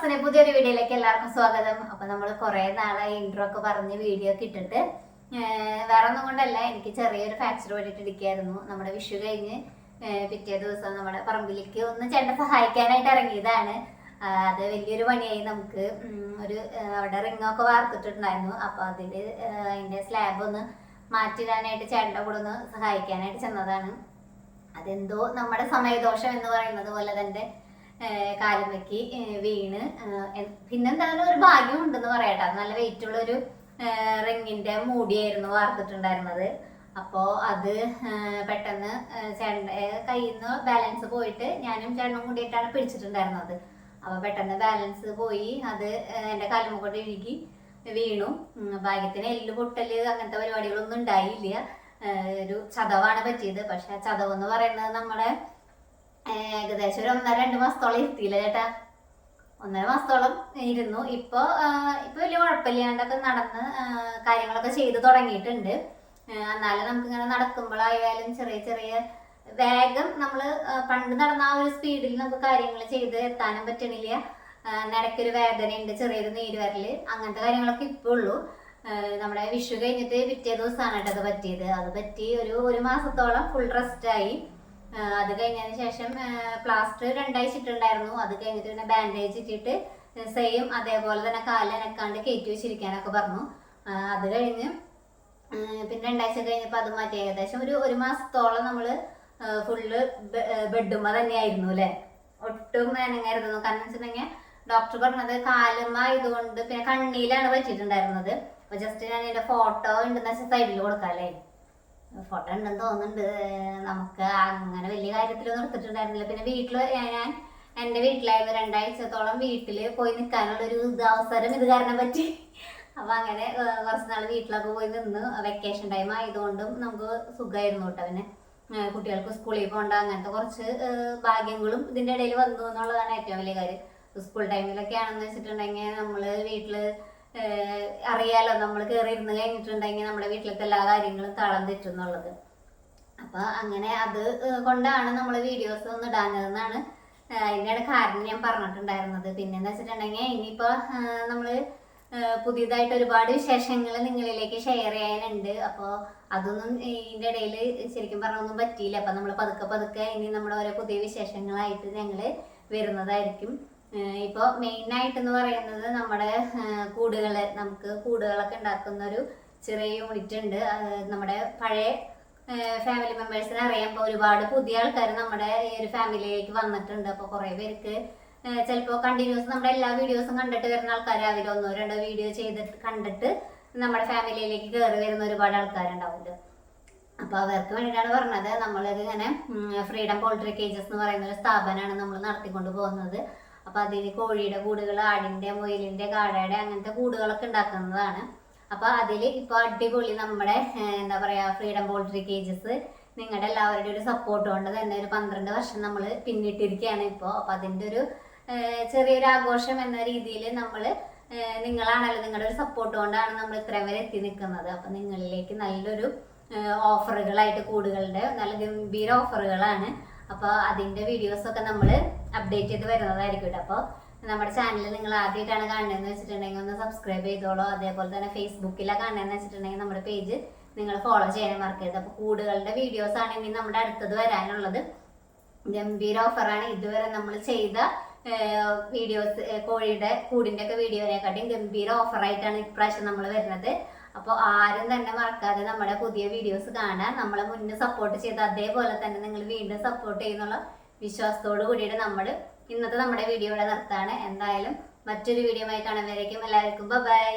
വ്ളോഗ്സിന്റെ പുതിയൊരു വീഡിയോയിലേക്ക് എല്ലാവർക്കും സ്വാഗതം. അപ്പൊ നമ്മൾ കുറെ നാളായി ഇൻട്രോ ഒക്കെ പറഞ്ഞ് വീഡിയോ ഒക്കെ ഇട്ടിട്ട്. വേറെ ഒന്നും കൊണ്ടല്ല എനിക്ക് ചെറിയൊരു ഫ്രാക്ചർ പറ്റിയിട്ട് ഇരിക്കായിരുന്നു. നമ്മുടെ വിഷു കഴിഞ്ഞ് പിറ്റേ ദിവസം നമ്മുടെ പറമ്പിലേക്ക് ഒന്ന് ചേട്ടൻ സഹായിക്കാനായിട്ട് ഇറങ്ങിയതാണ്. അത് വലിയൊരു പണിയായി നമുക്ക്. ഒരു അവിടെ റിങ്ങൊക്കെ വാർത്തിട്ടുണ്ടായിരുന്നു. അപ്പൊ അതിൽ അതിന്റെ സ്ലാബ് ഒന്ന് മാറ്റിടാനായിട്ട് ചേട്ടന്റെ കൂടെ ഒന്ന് സഹായിക്കാനായിട്ട് ചെന്നതാണ്. അതെന്തോ നമ്മുടെ സമയദോഷം എന്ന് പറയുന്നത് പോലെ തന്നെ കാലുമയ്ക്ക് വീണ് പിന്നെ എൻ- പിന്നെന്തായാലും ഒരു ഭാഗ്യം ഉണ്ടെന്ന് പറയട്ടെ നല്ല വെയിറ്റ് ഉള്ള ഒരു റിങ്ങിന്റെ മൂടിയായിരുന്നു വാർത്തിട്ടുണ്ടായിരുന്നത്. അപ്പോ അത് പെട്ടെന്ന് ചേട്ടന്റെ കയ്യിൽ നിന്ന് ബാലൻസ് പോയിട്ട് ഞാനും ചേട്ടനും കൂടിയിട്ടാണ് പിടിച്ചിട്ടുണ്ടായിരുന്നത്. അപ്പൊ പെട്ടെന്ന് ബാലൻസ് പോയി അത് എന്റെ കാലുമുകൊണ്ട് ഇഴുകി വീണു. ഭാഗ്യത്തിന് എല്ല് പൊട്ടൽ അങ്ങനത്തെ പരിപാടികളൊന്നും ഉണ്ടായില്ല. ഒരു ചതവാണ് പറ്റിയത്. പക്ഷെ ചതവ് എന്ന് പറയുന്നത് നമ്മുടെ ഏകദേശം ഒരു ഒന്നര രണ്ട് മാസത്തോളം ഇരുത്തിയില്ല ചേട്ടാ. ഒന്നര മാസത്തോളം ഇരുന്നു. ഇപ്പൊ ഇപ്പൊ വലിയ കുഴപ്പമില്ലാണ്ടൊക്കെ നടന്ന് കാര്യങ്ങളൊക്കെ ചെയ്തു തുടങ്ങിയിട്ടുണ്ട്. എന്നാലും നമുക്ക് ഇങ്ങനെ നടക്കുമ്പോഴായാലും ചെറിയ ചെറിയ വേഗം നമ്മൾ പണ്ട് നടന്ന ആ ഒരു സ്പീഡിൽ നമുക്ക് കാര്യങ്ങൾ ചെയ്ത് എത്താനും പറ്റണില്ല. നിരക്കൊരു വേദന വേദനയുണ്ട് ചെറിയൊരു നീര് വരൽ അങ്ങനത്തെ കാര്യങ്ങളൊക്കെ ഇപ്പോൾ ഉള്ളൂ. നമ്മുടെ വിഷു കഴിഞ്ഞിട്ട് പിറ്റേ ദിവസമാണ് കേട്ടോ അത് പറ്റിയത്. അത് പറ്റി ഒരു ഒരു മാസത്തോളം ഫുൾ റെസ്റ്റ് ആയി. ആഹ് അത് കഴിഞ്ഞതിന് ശേഷം പ്ലാസ്റ്റർ രണ്ടാഴ്ച ഇട്ടുണ്ടായിരുന്നു അത് കഴിഞ്ഞിട്ട് പിന്നെ ബാൻഡേജ് ഇട്ടിട്ട് സെയിം അതേപോലെ തന്നെ കാൽ അനക്കാണ്ട് കയറ്റി വെച്ചിരിക്കാനൊക്കെ പറഞ്ഞു. അത് കഴിഞ്ഞ് പിന്നെ രണ്ടാഴ്ച കഴിഞ്ഞപ്പോൾ അത് മാറ്റി. ഏകദേശം ഒരു ഒരു മാസത്തോളം നമ്മൾ ഫുള്ള് ബെഡുമ്മ തന്നെയായിരുന്നു അല്ലേ? ഒട്ടും വേനങ്ങായിരുന്നു കാരണം വെച്ചിട്ടുണ്ടെങ്കിൽ ഡോക്ടർ പറഞ്ഞത് കാലുമ്മ ആയതുകൊണ്ട് പിന്നെ കണ്ണിയിലാണ് പറ്റിയിട്ടുണ്ടായിരുന്നത്. അപ്പൊ ജസ്റ്റ് ഞാൻ എന്റെ ഫോട്ടോ ഉണ്ടെന്ന് വെച്ചാൽ സൈഡിൽ കൊടുക്കാം അല്ലേ? ഫോട്ടോ ഉണ്ടെന്ന് തോന്നുന്നുണ്ട്. നമുക്ക് അങ്ങനെ വലിയ കാര്യത്തിലൊന്നും എടുത്തിട്ടുണ്ടായിരുന്നില്ല. പിന്നെ വീട്ടിൽ ഞാൻ എന്റെ വീട്ടിലായിരുന്നു രണ്ടാഴ്ചത്തോളം വീട്ടിൽ പോയി നിൽക്കാനുള്ള ഒരു ഇത് അവസരം ഇത് കാരണം പറ്റി. അപ്പൊ അങ്ങനെ കുറച്ച് നാൾ വീട്ടിലൊക്കെ പോയി നിന്ന് വെക്കേഷൻ ടൈം ആയതുകൊണ്ടും നമുക്ക് സുഖമായിരുന്നു കേട്ടോ. പിന്നെ കുട്ടികൾക്ക് സ്കൂളിൽ പോകണ്ട അങ്ങനത്തെ കുറച്ച് ഭാഗ്യങ്ങളും ഇതിന്റെ ഇടയിൽ വന്നു എന്നുള്ളതാണ് ഏറ്റവും വലിയ കാര്യം. സ്കൂൾ ടൈമിലൊക്കെ ആണെന്ന് വെച്ചിട്ടുണ്ടെങ്കിൽ നമ്മൾ വീട്ടിൽ ഏഹ് അറിയാലോ നമ്മൾ കയറി ഇരുന്ന് കഴിഞ്ഞിട്ടുണ്ടെങ്കിൽ നമ്മുടെ വീട്ടിലത്തെ എല്ലാ കാര്യങ്ങളും താളം തെറ്റും എന്നുള്ളത് അപ്പൊ അങ്ങനെ അത് കൊണ്ടാണ് നമ്മൾ വീഡിയോസ് ഒന്നും ഇടാഞ്ഞതെന്നാണ് അതിന്റെ കാരണം ഞാൻ പറഞ്ഞിട്ടുണ്ടായിരുന്നത്. പിന്നെന്ന് വെച്ചിട്ടുണ്ടെങ്കിൽ ഇനിയിപ്പോ ഏഹ് നമ്മൾ ഏഹ് പുതിയതായിട്ട് ഒരുപാട് വിശേഷങ്ങൾ നിങ്ങളിലേക്ക് ഷെയർ ചെയ്യാനുണ്ട്. അപ്പോൾ അതൊന്നും ഇതിന്റെ ഇടയിൽ ശരിക്കും പറഞ്ഞൊന്നും പറ്റിയില്ല. അപ്പൊ നമ്മൾ പതുക്കെ പതുക്കെ ഇനി നമ്മുടെ ഓരോ പുതിയ വിശേഷങ്ങളായിട്ട് ഞങ്ങൾ വരുന്നതായിരിക്കും. ഏഹ് ഇപ്പൊ മെയിൻ ആയിട്ട് എന്ന് പറയുന്നത് നമ്മുടെ കൂടുകൾ നമുക്ക് കൂടുകളൊക്കെ ഉണ്ടാക്കുന്ന ഒരു ചെറിയ യൂണിറ്റ് ഉണ്ട്. നമ്മുടെ പഴയ ഫാമിലി മെമ്പേഴ്സിനെ അറിയാം. അപ്പോൾ ഒരുപാട് പുതിയ ആൾക്കാർ നമ്മുടെ ഈ ഒരു ഫാമിലിയിലേക്ക് വന്നിട്ടുണ്ട്. അപ്പോൾ കുറേ പേർക്ക് ചിലപ്പോൾ ചിലപ്പോ കണ്ടിന്യൂസ് നമ്മുടെ എല്ലാ വീഡിയോസും കണ്ടിട്ട് വരുന്ന ആൾക്കാർ അവർ ഒന്നോ രണ്ടോ വീഡിയോ ചെയ്തിട്ട് കണ്ടിട്ട് നമ്മുടെ ഫാമിലിയിലേക്ക് കയറി വരുന്ന ഒരുപാട് ആൾക്കാരുണ്ടാവുമല്ലോ അപ്പൊ അവർക്ക് വേണ്ടിയിട്ടാണ് പറഞ്ഞത്. നമ്മളിത് ഇങ്ങനെ ഫ്രീഡം പോൾട്രി കേജസ് എന്ന് പറയുന്ന ഒരു സ്ഥാപനമാണ് നമ്മൾ നടത്തിക്കൊണ്ട് പോകുന്നത്. അപ്പൊ അതിന് കോഴിയുടെ കൂടുകൾ ആടിന്റെ മുയലിന്റെ കാടയുടെ അങ്ങനത്തെ കൂടുകളൊക്കെ ഉണ്ടാക്കുന്നതാണ്. അപ്പൊ അതിൽ ഇപ്പൊ അടിപൊളി നമ്മുടെ എന്താ പറയാ ഫ്രീഡം പോൾട്രി കേജസ് നിങ്ങളുടെ എല്ലാവരുടെയും ഒരു സപ്പോർട്ട് കൊണ്ട് തന്നെ ഒരു പന്ത്രണ്ട് വർഷം നമ്മൾ പിന്നിട്ടിരിക്കുകയാണ് ഇപ്പോൾ അപ്പൊ അതിന്റെ ഒരു ചെറിയൊരു ആഘോഷം എന്ന രീതിയിൽ നമ്മൾ നിങ്ങളാണല്ലോ നിങ്ങളുടെ ഒരു സപ്പോർട്ട് കൊണ്ടാണ് നമ്മൾ ഇത്രയും വരെ എത്തി നിൽക്കുന്നത് അപ്പൊ നിങ്ങളിലേക്ക് നല്ലൊരു ഓഫറുകളായിട്ട് കൂടുകളുടെ നല്ല ഗംഭീര ഓഫറുകളാണ് അപ്പോൾ അതിന്റെ വീഡിയോസ് ഒക്കെ നമ്മൾ അപ്ഡേറ്റ് ചെയ്ത് വരുന്നതായിരിക്കും കേട്ടോ അപ്പോൾ നമ്മുടെ ചാനൽ നിങ്ങൾ ആദ്യമായിട്ടാണ് കാണുന്നതെന്ന് വെച്ചിട്ടുണ്ടെങ്കിൽ ഒന്ന് സബ്സ്ക്രൈബ് ചെയ്തോളൂ. അതേപോലെ തന്നെ ഫേസ്ബുക്കിലാണ് കാണുന്നതെന്ന് വെച്ചിട്ടുണ്ടെങ്കിൽ നമ്മുടെ പേജ് നിങ്ങൾ ഫോളോ ചെയ്യാൻ മറക്കരുത്. അപ്പോൾ കൂടുകളുടെ വീഡിയോസ് ആണ് ഇനി നമ്മുടെ അടുത്തത് വരാനുള്ളത്. ഗംഭീര ഓഫറാണ് ഇതുവരെ നമ്മൾ ചെയ്ത വീഡിയോസ് കോഴിയുടെ കൂടിന്റെ ഒക്കെ വീഡിയോനെക്കാട്ടിയും ഗംഭീര ഓഫറായിട്ടാണ് ഇപ്രാവശ്യം നമ്മൾ വരുന്നത്. അപ്പോൾ ആരും തന്നെ മറക്കാതെ നമ്മുടെ പുതിയ വീഡിയോസ് കാണാൻ നമ്മളെ മുന്നേ സപ്പോർട്ട് ചെയ്ത് അതേപോലെ തന്നെ നിങ്ങൾ വീണ്ടും സപ്പോർട്ട് ചെയ്യുന്നുള്ള വിശ്വാസത്തോടു കൂടിയിട്ട് നമ്മൾ ഇന്നത്തെ നമ്മുടെ വീഡിയോ ഇവിടെ നിർത്താണ്. എന്തായാലും മറ്റൊരു വീഡിയോ ആയി കാണുന്നവരേക്കും എല്ലാവർക്കും ബൈ